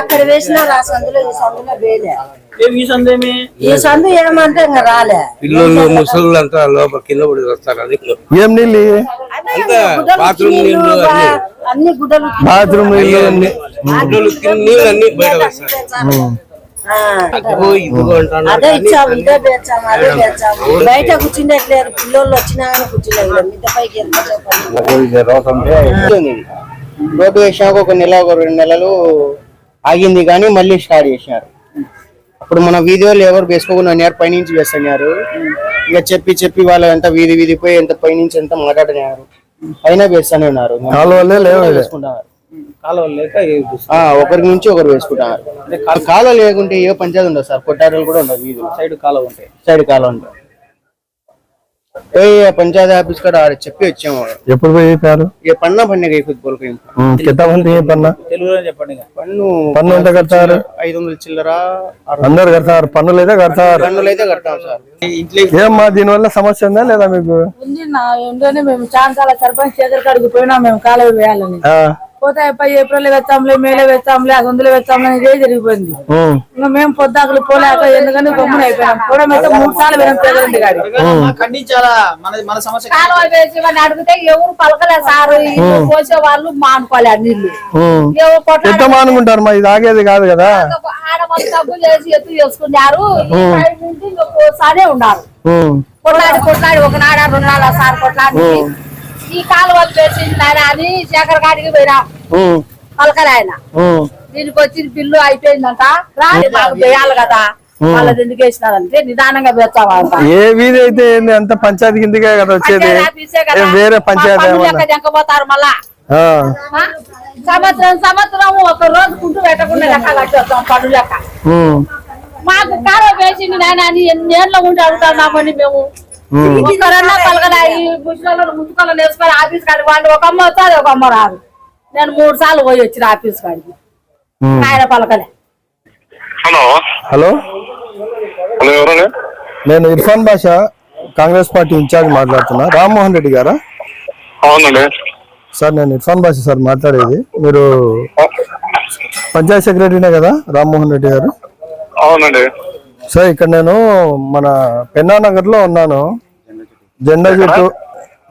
అక్కడ ఈ ఏం ఈ సందేమి ఈ సందు ఏమంటే ఇంకా రాలే. పిల్లలు ముసలు అంతా లోపల కింద పడి వస్తారు అది. ఏం నీళ్ళు? బాత్రూమ్ అన్ని. బాత్రూమ్ నీళ్ళు అన్ని. నీళ్ళు అన్ని బయట వస్తాయి అదే ఇచ్చాము ఇదే పేర్చాము అదే పేర్చాము బయట కూర్చుండట్లేరు పిల్లోళ్ళు వచ్చినా కానీ కూర్చుండలేదు మిద్ద పైకి రోడ్డు వేసినాక ఒక నెల ఒక రెండు నెలలు ఆగింది కానీ మళ్ళీ స్టార్ట్ చేసినారు అప్పుడు మన వీధి వాళ్ళు ఎవరు వేసుకోకుండా ఉన్నారు పైనుంచి వేస్తున్నారు. ఇక చెప్పి చెప్పి వాళ్ళు ఎంత వీధి వీధి పోయి ఎంత పైనుంచి ఎంత మాట్లాడినారు. అయినా వేస్తూనే ఉన్నారు. వేసుకుంటున్నారు ఒకరి నుంచి ఒకరు వేసుకుంటున్నారు కాలువ లేకుంటే ఏ పంచాయతీ ఉండదు సార్ కొట్టారులు కూడా ఉండదు వీధులు. సైడ్ కాలువ ఉంటాయి సైడ్ కాలువ ఉంటుంది పోయి పంచాయతీ ఆఫీస్ కాడ చెప్పి వచ్చాము. ఎప్పుడు పోయి ఏ పన్నా పండుగ ఏ పన్న? తెలుగులో చెప్పండి. పన్ను పన్ను ఎంత కడతారు? ఐదు వందల చిల్లర అందరు కడతారు పన్నులు అయితే కడతారు. పన్నులు అయితే కడతాం సార్. ఏమ్మా దీని వల్ల సమస్య ఉందా లేదా మీకు? ఉంది నా ఇంట్లోనే మేము చాంతాల సర్పంచ్ చేతుల కాడికి పోయినా మేము కాలువ వేయాలని. ఆ, పోతే పై ఏప్రిల్ వెచ్చాంలే మేలే వెచ్చాంలే అందులో వెచ్చాంలే ఇదే జరిగిపోయింది. ఇంకా మేము పొద్దాకులు పోలేక ఎందుకని గమ్మున అయిపోయినాం. కూడా అయితే మూడు సార్లు వినం తెగలండి గాడి ఖండించాలా మన మన సమస్య. కాలువ వేసి వాడిని అడిగితే ఎవరు పలకలే సారు పోసే వాళ్ళు మానుకోలే ఆ నీళ్ళు. కొట్లాడ మానుకుంటారు మా ఇది ఆగేది కాదు కదా. ఆడ వాళ్ళు తగ్గు చేసి ఎత్తు చేసుకున్నారు. పోసానే ఉన్నారు. కొట్లాడి కొట్లాడి ఒక నాడ రెండు నాడ సార్ కొట్లాడి. ఈ కాలువ వేసింది అని శేఖర్ గాడికి పోయినాం. పలకలే ఆయన. దీనికి వచ్చిన బిల్లు అయిపోయిందంట. రాని మాకు వేయాలి కదా. వాళ్ళది ఎందుకు వేసినారంటే నిదానంగా పెడతామంట ఏ వీధి అయితే ఏంది? అంత పంచాయతీ కిందకే కదా వచ్చేది? వేరే పంచాయతీ ఎంకపోతారు మళ్ళా? సంవత్సరం సంవత్సరం ఒక రోజు కుంటూ పెట్టకుండా లెక్క కట్టేస్తాం పన్ను లెక్క. మాకు కాలువ వేసింది నాయన అని ఎన్ని ఏళ్ళ ఉండి అడుగుతున్నామని మేము. ముసలి వేసుకొని ఆఫీస్ కాడికి వాళ్ళు ఒక అమ్మ వస్తారు ఒక అమ్మ రాదు. నేను మూడు సార్లు పోయి వచ్చిన ఆఫీస్ కాడికి. ఆయన పలకలే. హలో. హలో. నేను ఇర్ఫాన్ బాషా కాంగ్రెస్ పార్టీ ఇన్ఛార్జ్ మాట్లాడుతున్నా. రామ్మోహన్ రెడ్డి గారా? అవునండి. సార్ నేను ఇర్ఫాన్ బాషా సార్ మాట్లాడేది. మీరు పంచాయత్ సెక్రటరీనే కదా రామ్మోహన్ రెడ్డి గారు? అవునండి. సార్ ఇక్కడ నేను మన పెన్నా నగర్లో ఉన్నాను. జెండా చెట్టు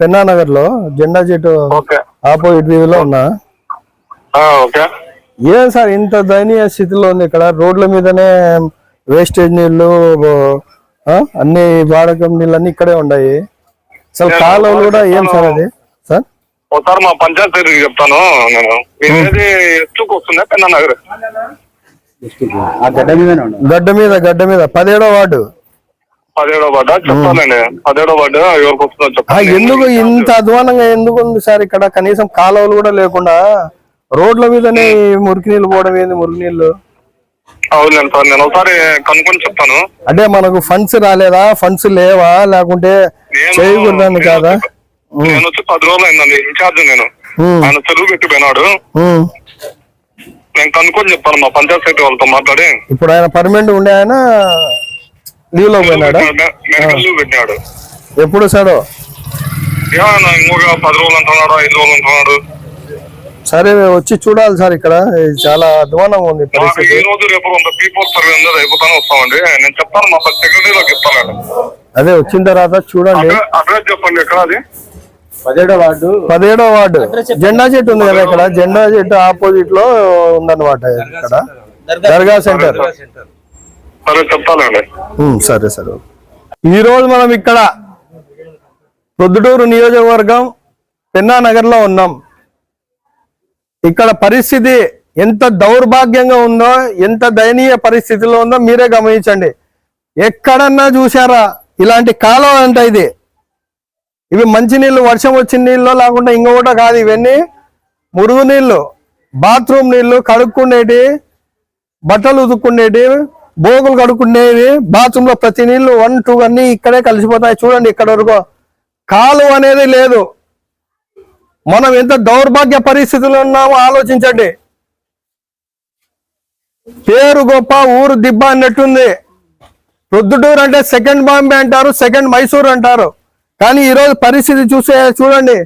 పెన్నా నగర్లో జెండా చెట్టు ఓకే. ఆపోజిట్ వీధిలో ఉన్నా. ఆ, ఓకే. ఏం సార్ ఇంత దయనీయ స్థితిలో ఉంది ఇక్కడ? రోడ్ల మీదనే వేస్టేజ్ నీళ్ళు అన్ని వాడకం నీళ్ళు అన్ని ఇక్కడే ఉన్నాయి అసలు కాలువలు కూడా ఏం సార్ అది? సార్? ఒకసారి మా పంచాయత్ చెప్తాను నేను. వస్తుందా పెన్నా నగర్? గడ్డ మీద గడ్డ మీద. పదిహేడో వార్డు. పదిహేడో వార్డు? చెప్తానండి పదిహేడో వార్డు? ఎవరికి వస్తుందో ఆ, చెప్తాను ఎందుకు ఇంత అధ్వానంగా ఎందుకు ఉంది సార్? ఇక్కడ కనీసం కాలువలు కూడా లేకుండా రోడ్ల మీదనే మురికి నీళ్ళు పోవడం ఏంది? మురికి నీళ్ళు. అవునండి సార్. నేను ఒకసారి కనుక్కొని చెప్తాను. అంటే మనకు ఫండ్స్ రాలేదా? ఫండ్స్ లేవా? లేకుంటే నేను- చేయకూడదని కాదా? నేను వచ్చి పది రోజులు అయిందండి ఇన్ఛార్జ్ నేను. ఆయన తెలుగు పెట్టిపోయినాడు. నేను కనుక్కొని చెప్తాను మా పంచాయత్ సెక్రటరీ వాళ్ళతో మాట్లాడి. ఇప్పుడు ఆయన పర్మనెంట్ ఉండే ఆయన లీవ్లో పోయినాడా? మెడికల్ లీవ్ పెట్టినాడు. ఎప్పుడు సార్ ఏమన్నా ఇంకొక పది రోజులు అంటున్నాడు ఐదు రోజులు అంటున్నాడు. సరే వచ్చి చూడాలి సార్ ఇక్కడ. చాలా అధ్వానంగా ఉంది పరిస్థితి ఈ రోజు రేపు కొంత పీపుల్ సర్వే ఉంది అది అయిపోతానే వస్తామండి. నేను చెప్తాను మా సెక్రటరీలోకి ఇస్తాను అదే వచ్చిన తర్వాత చూడండి. అడ్రస్ చెప్పండి ఎక్కడ అది? పదిహేడో వార్డు. పదిహేడో వార్డు. జెండా చెట్టు ఉంది కదా ఇక్కడ? జెండా చెట్టు ఆపోజిట్లో ఉందన్నమాట ఇక్కడ. దర్గా సెంటర్. సరే సరే ఈ రోజు మనం ఇక్కడ ప్రొద్దుటూరు నియోజకవర్గం పెన్నా నగర్లో ఉన్నాం. ఇక్కడ పరిస్థితి ఎంత దౌర్భాగ్యంగా ఉందో ఎంత దయనీయ పరిస్థితిలో ఉందో మీరే గమనించండి. ఎక్కడన్నా చూసారా ఇలాంటి కాలం అంట ఇది. ఇవి మంచి నీళ్ళు వర్షం వచ్చిన నీళ్ళు లేకుండా ఇంకొకటి కాదు ఇవన్నీ. మురుగు నీళ్ళు బాత్రూమ్ నీళ్ళు కడుక్కునేటి బట్టలు ఉతుక్కునేటి బోగులు కడుక్కునేవి బాత్రూమ్లో ప్రతి నీళ్ళు వన్ టూ అన్ని ఇక్కడే కలిసిపోతాయి. చూడండి ఇక్కడ వరకు కాలు అనేది లేదు. మనం ఎంత దౌర్భాగ్య పరిస్థితుల్లో ఉన్నామో ఆలోచించండి. పేరు గొప్ప ఊరు దిబ్బ అన్నట్టుంది. ప్రొద్దుటూరు అంటే సెకండ్ బాంబే అంటారు సెకండ్ మైసూర్ అంటారు. కానీ ఈరోజు పరిస్థితి చూసే చూడండి.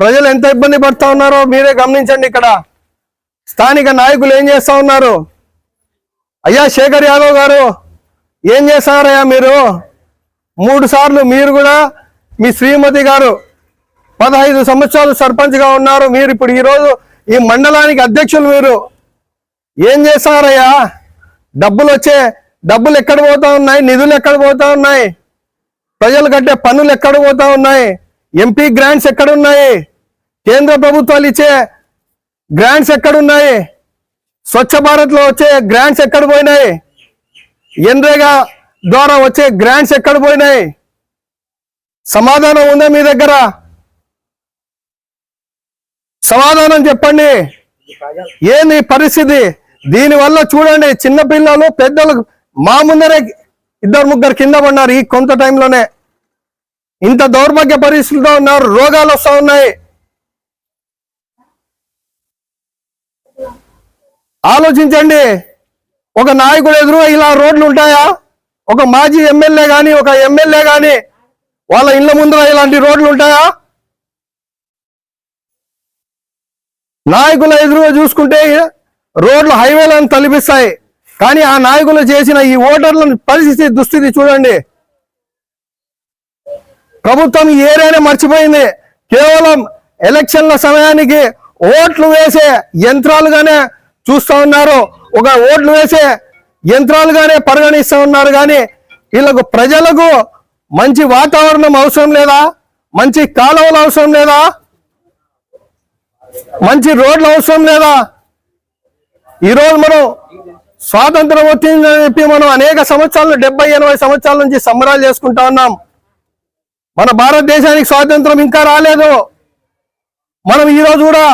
ప్రజలు ఎంత ఇబ్బంది పడుతూ ఉన్నారో మీరే గమనించండి ఇక్కడ. స్థానిక నాయకులు ఏం చేస్తూ ఉన్నారు? అయ్యా శేఖర్ యాదవ్ గారు ఏం చేశారయ్యా మీరు? మూడు సార్లు మీరు కూడా మీ శ్రీమతి గారు పదహైదు సంవత్సరాలు సర్పంచ్గా ఉన్నారు. మీరు ఇప్పుడు ఈరోజు ఈ మండలానికి అధ్యక్షులు మీరు. ఏం చేశారయ్యా డబ్బులు వచ్చే డబ్బులు ఎక్కడ పోతా ఉన్నాయి? నిధులు ఎక్కడ పోతా ఉన్నాయి? ప్రజలు కట్టే పన్నులు ఎక్కడ పోతా ఉన్నాయి? ఎంపీ గ్రాంట్స్ ఎక్కడ ఉన్నాయి కేంద్ర ప్రభుత్వాలు ఇచ్చే గ్రాంట్స్ ఎక్కడున్నాయి? స్వచ్ఛ భారత్లో వచ్చే గ్రాంట్స్ ఎక్కడ పోయినాయి? ఎన్రేగా ద్వారా వచ్చే గ్రాంట్స్ ఎక్కడ పోయినాయి? సమాధానం ఉందా మీ దగ్గర? సమాధానం చెప్పండి. ఏంది పరిస్థితి? దీనివల్ల చూడండి చిన్న పిల్లలు పెద్దలు మా ముందరే ఇద్దరు ముగ్గురు కింద పడినారు ఈ కొంత టైంలోనే ఇంత దౌర్భాగ్య పరిస్థితుల్లో ఉన్నారు రోగాలు వస్తూ ఉన్నాయి. ఆలోచించండి. ఒక నాయకుడు ఎదురు ఇలా రోడ్లు ఉంటాయా? ఒక మాజీ ఎమ్మెల్యే కానీ ఒక ఎమ్మెల్యే కానీ వాళ్ళ ఇళ్ళ ముందర ఇలాంటి రోడ్లు ఉంటాయా? నాయకుల ఎదురుగా చూసుకుంటే రోడ్లు హైవేలను తలిపిస్తాయి. కానీ ఆ నాయకులు చేసిన ఈ ఓటర్ల పరిస్థితి దుస్థితి చూడండి. ప్రభుత్వం ఈ ఏరియానే మర్చిపోయింది. కేవలం ఎలక్షన్ల సమయానికి ఓట్లు వేసే యంత్రాలుగానే చూస్తూ ఉన్నారు. ఒక ఓట్లు వేసే యంత్రాలుగానే పరిగణిస్తూ ఉన్నారు కానీ వీళ్ళకు ప్రజలకు మంచి వాతావరణం అవసరం లేదా? మంచి కాలువలు అవసరం లేదా? మంచి రోడ్లు అవసరం లేదా? ఈరోజు మనం స్వాతంత్రం వచ్చిందని చెప్పి మనం అనేక సంవత్సరాలు డెబ్బై ఎనభై సంవత్సరాల నుంచి సంబరాలు చేసుకుంటా ఉన్నాం. మన భారతదేశానికి స్వాతంత్రం ఇంకా రాలేదు. మనం ఈరోజు కూడా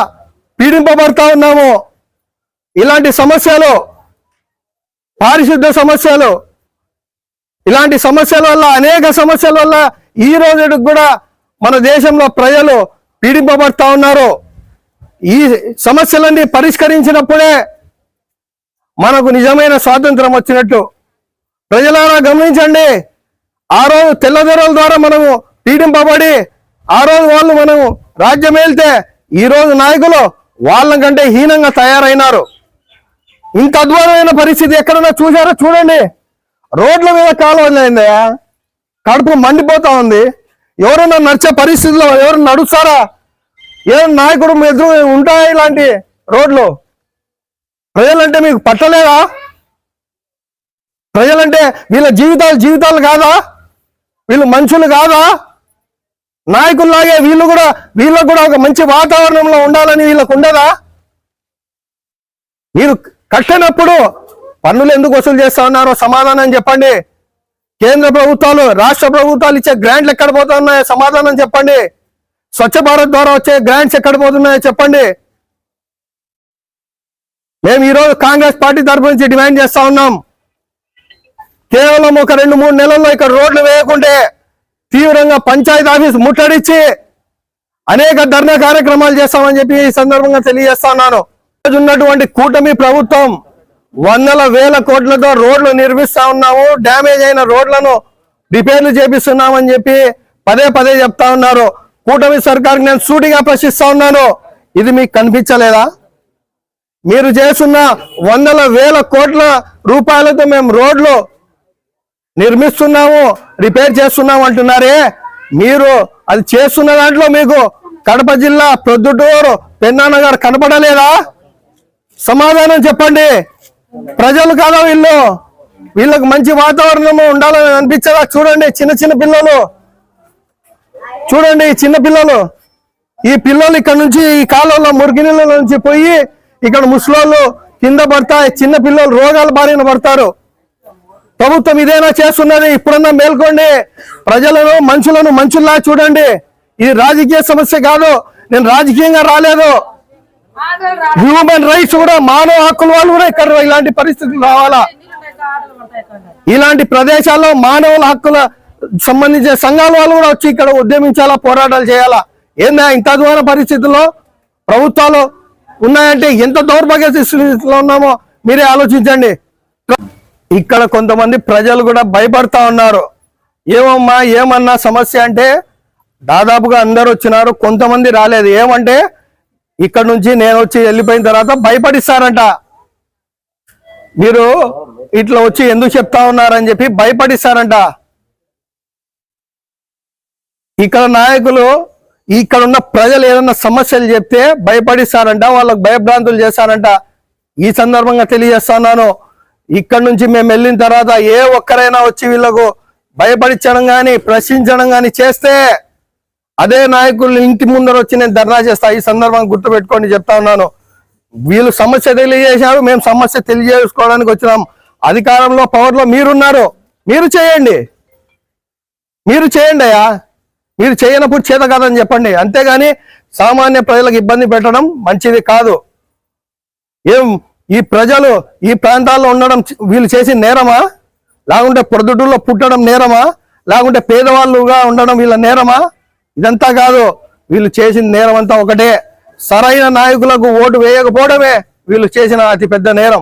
పీడింపబడతా ఉన్నాము. ఇలాంటి సమస్యలు పారిశుద్ధ సమస్యలు ఇలాంటి సమస్యల వల్ల అనేక సమస్యల వల్ల ఈ రోజు కూడా మన దేశంలో ప్రజలు పీడింపబడతా ఉన్నారు. ఈ సమస్యలన్నీ పరిష్కరించినప్పుడే మనకు నిజమైన స్వాతంత్రం వచ్చినట్టు. ప్రజలారా గమనించండి. ఆ రోజు తెల్లదొరల ద్వారా మనము పీడింపబడి ఆ రోజు వాళ్ళు మనము రాజ్యం వెళ్తే ఈ రోజు నాయకులు వాళ్ళ కంటే హీనంగా తయారైనారు. ఇంత అద్భుతమైన పరిస్థితి ఎక్కడన్నా చూసారో చూడండి. రోడ్ల మీద కాలువలైందయ్యా కడుపు మండిపోతా ఉంది. ఎవరైనా నడిచే పరిస్థితిలో ఎవరు నడుస్తారా? ఏ నాయకుడు మీ ఎదురు ఉంటాయి ఇలాంటి రోడ్లు? ప్రజలంటే మీకు పట్టలేదా? ప్రజలంటే వీళ్ళ జీవితాలు జీవితాలు కాదా? వీళ్ళు మనుషులు కాదా? నాయకుల్లాగే వీళ్ళు కూడా వీళ్ళకు కూడా ఒక మంచి వాతావరణంలో ఉండాలని వీళ్ళకు ఉండదా? మీరు కట్టినప్పుడు పన్నులు ఎందుకు వసూలు చేస్తా ఉన్నారో సమాధానం చెప్పండి. కేంద్ర ప్రభుత్వాలు రాష్ట్ర ప్రభుత్వాలు ఇచ్చే గ్రాంట్లు ఎక్కడ పోతున్నాయో సమాధానం చెప్పండి. స్వచ్ఛ భారత్ ద్వారా వచ్చే గ్రాంట్స్ ఎక్కడ పోతున్నాయో చెప్పండి. మేము ఈరోజు కాంగ్రెస్ పార్టీ తరఫు నుంచి డిమాండ్ చేస్తా ఉన్నాం. కేవలం ఒక రెండు మూడు నెలల్లో ఇక్కడ రోడ్లు వేయకుంటే తీవ్రంగా పంచాయతీ ఆఫీస్ ముట్టడిచ్చి అనేక ధర్నా కార్యక్రమాలు చేస్తామని చెప్పి ఈ సందర్భంగా తెలియజేస్తా ఉన్నాను. ఉన్నటువంటి కూటమి ప్రభుత్వం వందల వేల కోట్లతో రోడ్లు నిర్మిస్తా ఉన్నాము. డ్యామేజ్ అయిన రోడ్లను రిపేర్లు చేపిస్తున్నామని చెప్పి పదే పదే చెప్తా ఉన్నారు. కూటమి సర్కార్కి నేను సూటిగా ప్రశ్నిస్తా ఉన్నాను. ఇది మీకు కనిపించలేదా? మీరు చేస్తున్న వందల వేల కోట్ల రూపాయలతో మేము రోడ్లు నిర్మిస్తున్నాము రిపేర్ చేస్తున్నాము అంటున్నారే. మీరు అది చేస్తున్న దాంట్లో మీకు కడప జిల్లా ప్రొద్దుటూరు పెన్నాన్నగారు కనపడలేదా? సమాధానం చెప్పండి. ప్రజలు కాదా వీళ్ళు? వీళ్ళకి మంచి వాతావరణము ఉండాలని అనిపించదా? చూడండి చిన్న చిన్న పిల్లలు. చూడండి ఈ చిన్న పిల్లలు. ఈ పిల్లలు ఇక్కడ నుంచి ఈ కాలంలో మురికి నీళ్ళ నుంచి పోయి ఇక్కడ ముసలోళ్ళు కింద పడతాయి చిన్న పిల్లలు రోగాల బారిన పడతారు. ప్రభుత్వం ఇదేనా చేస్తున్నది? ఇప్పుడన్నా మేల్కోండి. ప్రజలను మనుషులను మనుషుల్లా చూడండి. ఇది రాజకీయ సమస్య కాదు. నేను రాజకీయంగా రాలేదు. హ్యూమన్ రైట్స్ కూడా మానవ హక్కుల వాళ్ళు కూడా ఇక్కడ ఇలాంటి పరిస్థితులు రావాలా? ఇలాంటి ప్రదేశాల్లో మానవుల హక్కుల సంబంధించిన సంఘాల వాళ్ళు కూడా వచ్చి ఇక్కడ ఉద్యమించాలా పోరాటాలు చేయాలా? ఏందా ఇంత అధ్వాన పరిస్థితుల్లో? ప్రభుత్వాలు ఉన్నాయంటే ఎంత దౌర్భాగ్య స్థితిలో ఉన్నామో మీరే ఆలోచించండి. ఇక్కడ కొంతమంది ప్రజలు కూడా భయపడతా ఉన్నారు. ఏమమ్మా ఏమన్నా సమస్య అంటే దాదాపుగా అందరు వచ్చినారు కొంతమంది రాలేదు. ఏమంటే ఇక్కడ నుంచి నేను వచ్చి వెళ్ళిపోయిన తర్వాత భయపడిస్తారంట. మీరు ఇట్లా వచ్చి ఎందుకు చెప్తా ఉన్నారని చెప్పి భయపడిస్తారంట. ఇక్కడ నాయకులు ఇక్కడ ఉన్న ప్రజలు ఏదన్నా సమస్యలు చెప్తే భయపడిస్తారంట వాళ్ళకు భయభ్రాంతులు చేస్తారంట. ఈ సందర్భంగా తెలియజేస్తున్నాను. ఇక్కడ నుంచి మేము వెళ్ళిన తర్వాత ఏ ఒక్కరైనా వచ్చి వీళ్ళకు భయపడించడం కానీ ప్రశ్నించడం కానీ చేస్తే అదే నాయకులు ఇంటి ముందర వచ్చి నేను ధర్నా చేస్తా. ఈ సందర్భంగా గుర్తుపెట్టుకోండి చెప్తా ఉన్నాను. వీళ్ళు సమస్య తెలియజేశారు మేము సమస్య తెలియజేసుకోవడానికి వచ్చినాం. అధికారంలో పవర్లో మీరున్నారు. మీరు చేయండి. మీరు చేయండి అయ్యా. మీరు చేయనప్పుడు చేత కాదని చెప్పండి. అంతేగాని సామాన్య ప్రజలకు ఇబ్బంది పెట్టడం మంచిది కాదు. ఏం ఈ ప్రజలు ఈ ప్రాంతాల్లో ఉండడం వీళ్ళు చేసిన నేరమా? లేకుంటే ప్రొద్దుటూరులో పుట్టడం నేరమా? లేకుంటే పేదవాళ్ళుగా ఉండడం వీళ్ళ నేరమా? ఇదంతా కాదు. వీళ్ళు చేసిన నేరం అంతా ఒకటే. సరైన నాయకులకు ఓటు వేయకపోవడమే వీళ్ళు చేసిన అతి పెద్ద నేరం.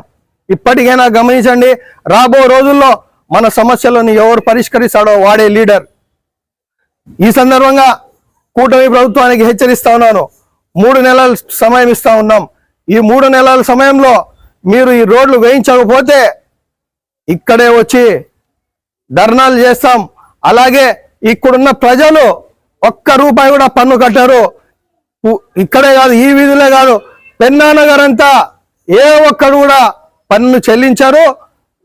ఇప్పటికైనా గమనించండి రాబో రోజుల్లో మన సమస్యలను ఎవరు పరిష్కరిస్తాడో వాడే లీడర్. ఈ సందర్భంగా కూటమి ప్రభుత్వానికి హెచ్చరిస్తా ఉన్నాను. మూడు నెలల సమయం ఇస్తా ఉన్నాం. ఈ మూడు నెలల సమయంలో మీరు ఈ రోడ్లు వేయించకపోతే ఇక్కడే వచ్చి ధర్నాలు చేస్తాం. అలాగే ఇక్కడున్న ప్రజలు ఒక్క రూపాయి కూడా పన్ను కట్టారు. ఇక్కడే కాదు ఈ వీధిలో కాదు పెన్నానగర్ అంతా ఏ ఒక్కడు కూడా పన్ను చెల్లించారు.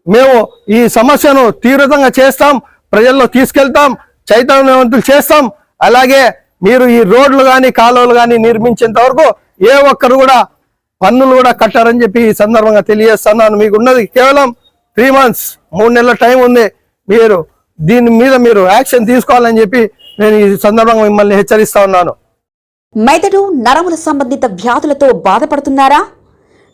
మేము ఈ సమస్యను తీవ్రతంగా చేస్తాం. ప్రజల్లో తీసుకెళ్తాం. చైతన్యవంతులు చేస్తాం. అలాగే మీరు ఈ రోడ్లు కానీ కాలువలు కానీ నిర్మించేంత వరకు ఏ ఒక్కరు కూడా పన్నులు కూడా కట్టారని చెప్పి ఈ సందర్భంగా తెలియజేస్తున్నాను. మీకు ఉన్నది కేవలం త్రీ మంత్స్ మూడు నెలల టైం ఉంది. మీరు దీని మీద మీరు యాక్షన్ తీసుకోవాలని చెప్పి నేను ఈ సందర్భంగా మిమ్మల్ని హెచ్చరిస్తా ఉన్నాను. మెదడు నరముల సంబంధిత వ్యాధులతో బాధపడుతున్నారా?